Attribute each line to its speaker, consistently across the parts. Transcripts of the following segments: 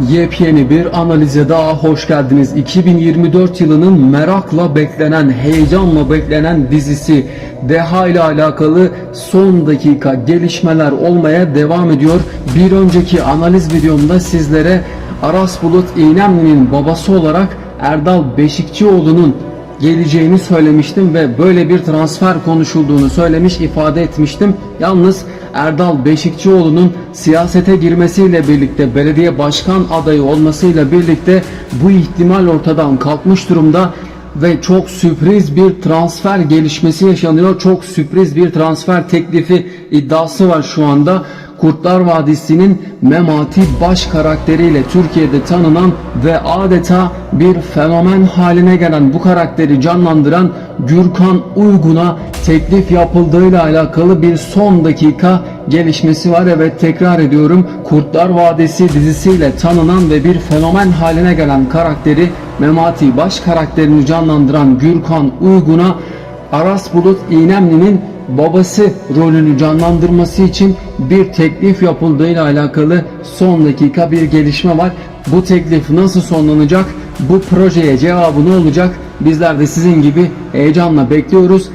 Speaker 1: Yepyeni bir analize daha hoş geldiniz. 2024 yılının merakla beklenen, heyecanla beklenen dizisi Deha ile alakalı son dakika gelişmeler olmaya devam ediyor. Bir önceki analiz videomda sizlere Aras Bulut İynemli'nin babası olarak Erdal Beşikçioğlu'nun geleceğini söylemiştim ve böyle bir transfer konuşulduğunu söylemiş ifade etmiştim. Yalnız Erdal Beşikçioğlu'nun siyasete girmesiyle birlikte belediye başkan adayı olmasıyla birlikte bu ihtimal ortadan kalkmış durumda ve çok sürpriz bir transfer gelişmesi yaşanıyor. Çok sürpriz bir transfer teklifi iddiası var şu anda. Kurtlar Vadisi'nin Memati baş karakteriyle Türkiye'de tanınan ve adeta bir fenomen haline gelen bu karakteri canlandıran Gürkan Uygun'a teklif yapıldığıyla alakalı bir son dakika gelişmesi var. Evet tekrar ediyorum Kurtlar Vadisi dizisiyle tanınan ve bir fenomen haline gelen karakteri Memati baş karakterini canlandıran Gürkan Uygun'a Aras Bulut İynemli'nin babası rolünü canlandırması için bir teklif yapıldığıyla alakalı son dakika bir gelişme var. Bu teklif nasıl sonlanacak? Bu projeye cevabı ne olacak? Bizler de sizin gibi heyecanla bekliyoruz.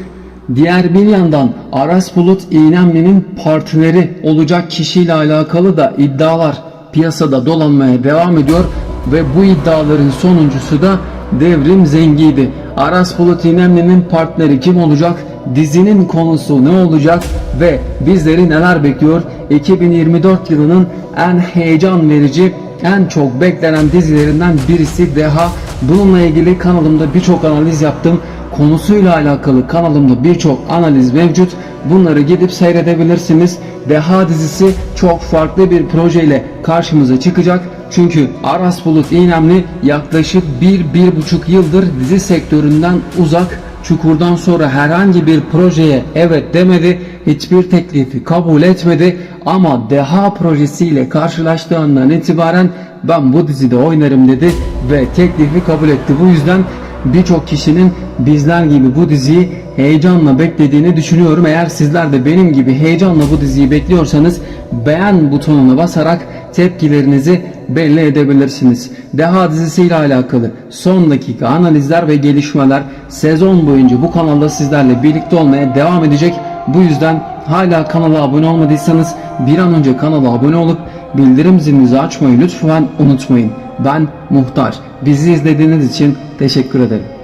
Speaker 1: Diğer bir yandan Aras Bulut İynemli'nin partneri olacak kişiyle alakalı da iddialar piyasada dolanmaya devam ediyor ve bu iddiaların sonuncusu da Devrim Zengi'ydi. Aras Bulut İynemli'nin partneri kim olacak? Dizinin konusu ne olacak ve bizleri neler bekliyor? 2024 yılının en heyecan verici, en çok beklenen dizilerinden birisi Deha. Bununla ilgili kanalımda birçok analiz yaptım. Konusuyla alakalı kanalımda birçok analiz mevcut. Bunları gidip seyredebilirsiniz. Deha dizisi çok farklı bir projeyle karşımıza çıkacak. Çünkü Aras Bulut İynemli yaklaşık 1-1,5 yıldır dizi sektöründen uzak Çukur'dan sonra herhangi bir projeye evet demedi, hiçbir teklifi kabul etmedi ama Deha projesiyle karşılaştığı andan itibaren ben bu dizide oynarım dedi ve teklifi kabul etti. Bu yüzden birçok kişinin bizler gibi bu diziyi heyecanla beklediğini düşünüyorum. Eğer sizler de benim gibi heyecanla bu diziyi bekliyorsanız beğen butonuna basarak tepkilerinizi belli edebilirsiniz. Deha dizisiyle alakalı son dakika analizler ve gelişmeler sezon boyunca bu kanalda sizlerle birlikte olmaya devam edecek. Bu yüzden hala kanala abone olmadıysanız bir an önce kanala abone olup bildirim zilinizi açmayı lütfen unutmayın. Ben Muhtar. Bizi izlediğiniz için teşekkür ederim.